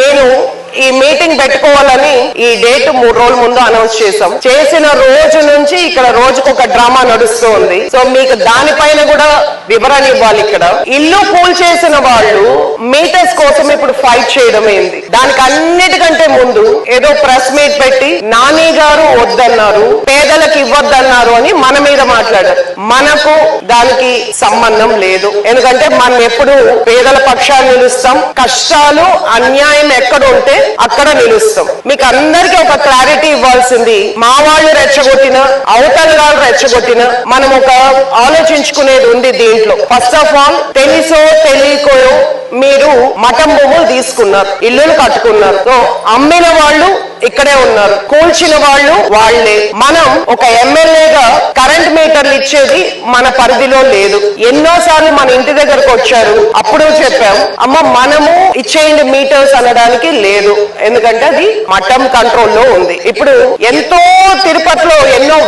నేను ఈ మీటింగ్ పెట్టుకోవాలని ఈ డేట్ మూడు రోజుల ముందు అనౌన్స్ చేశాం. చేసిన రోజు నుంచి ఇక్కడ రోజుకు ఒక డ్రామా నడుస్తూ ఉంది సో మీకు దానిపైన కూడా వివరణ ఇవ్వాలి ఇక్కడ. ఇల్లు కూల్ చేసిన వాళ్ళు మీటర్స్ కోసం ఇప్పుడు ఫైట్ చేయడం ఏంది? దానికి అన్నిటికంటే ముందు ఏదో ప్రెస్ మీట్ పెట్టి నాని గారు వద్దన్నారు పేదలకు ఇవ్వద్దన్నారు అని మన మీద మాట్లాడారు. మనకు దానికి సంబంధం లేదు. ఎందుకంటే మనం ఎప్పుడు పేదల పక్షాన్ని నిలుస్తాం కష్టాలు అన్యాయం ఎక్కడ ఉంటే అక్కడ నిలుస్తాం. మీకు అందరికీ ఒక క్లారిటీ ఇవ్వాల్సింది మా వాళ్ళు రెచ్చగొట్టిన అవతల వాళ్ళు రెచ్చగొట్టిన మనం ఒక ఆలోచించుకునేది ఉంది దీంట్లో. ఫస్ట్ ఆఫ్ ఆల్ తెలుసో తెలియకోయో మీరు మఠం భూములు తీసుకున్నారు ఇల్లులు కట్టుకున్నారు. సో అమ్మిన వాళ్ళు ఇక్కడే ఉన్నారు కూల్చిన వాళ్ళు వాళ్ళే మనం ఒక ఎమ్మెల్యేగా కరెంట్ మీటర్లు ఇచ్చేది మన పరిధిలో లేదు. ఎన్నో సార్లు మన ఇంటి దగ్గరకు వచ్చారు. అప్పుడు చెప్పాం అమ్మ మనము ఇచ్చేయండి మీటర్స్ అనడానికి లేదు. ఎందుకంటే అది మఠం కంట్రోల్లో ఉంది. ఇప్పుడు ఎంతో తిరుపతిలో ఎన్నో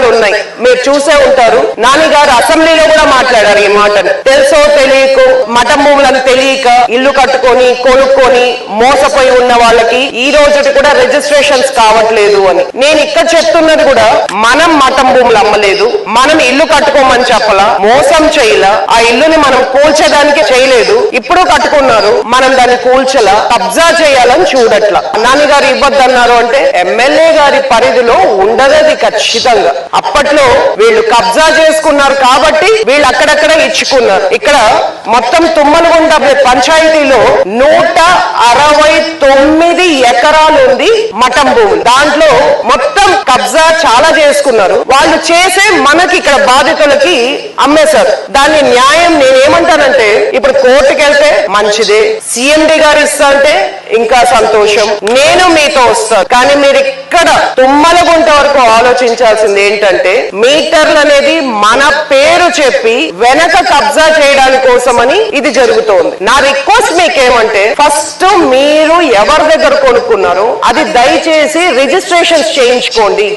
వేల ఉన్నాయి మీరు చూసే ఉంటారు. నాని గారు అసెంబ్లీలో కూడా మాట్లాడారు ఈ మాటను. తెలుసో తెలియక మఠం భూములను తెలియక ఇల్లు కట్టుకొని కొనుక్కొని మోసపోయి ఉన్న వాళ్ళకి ఈ రోజు కూడా రిజిస్ట్రేషన్స్ కావట్లేదు అని. నేను ఇక్కడ చెప్తున్నది కూడా మనం మఠం భూములు అమ్మలేదు మనం ఇల్లు కట్టుకోమని చెప్పలా మోసం చేయలా ఆ ఇల్లుని మనం కూల్చడానికి చేయలేదు ఇప్పుడు కట్టుకున్నారు మనం దాన్ని కూల్చలా కబ్జా చేయాలని చూడట్లా. నాన్నగారు గారు ఇవ్వద్దన్నారు అంటే ఎమ్మెల్యే గారి పరిధిలో ఉండదది ఖచ్చితంగా. అప్పట్లో వీళ్ళు కబ్జా చేసుకున్నారు కాబట్టి వీళ్ళు అక్కడక్కడ ఇచ్చుకున్నారు. ఇక్కడ మొత్తం తుమ్మలగుండ పంచాయతీలో నూట అరవై తొమ్మిది ఎకరాలు ఉంది మఠం భూమి. దాంట్లో మొత్తం కబ్జా చాలా చేసుకున్నారు. వాళ్ళు చేసే మనకి ఇక్కడ బాధితులకి అమ్మేశారు. దాన్ని న్యాయం నేనేమంటానంటే ఇప్పుడు కోర్టుకి వెళ్తే మంచిదే సిఎండి గారు ఇస్తా అంటే ఇంకా సంతోషం. నేను మీతో వస్తాను కానీ మీరు ఇక్కడ తుమ్మలగుంట వరకు ఆలోచించాల్సింది ఏంటంటే మీటర్లు అనేది మన పేరు చెప్పి వెనక కబ్జా చేయడానికి కోసమని ఇది జరుగుతోంది. నా రిక్వెస్ట్ మీకేమంటే ఫస్ట్ మీరు ఎవరి దగ్గర కొనుక్కున్నారో అది దయచేసి రిజిస్ట్రేషన్స్ చేయించుకోండి.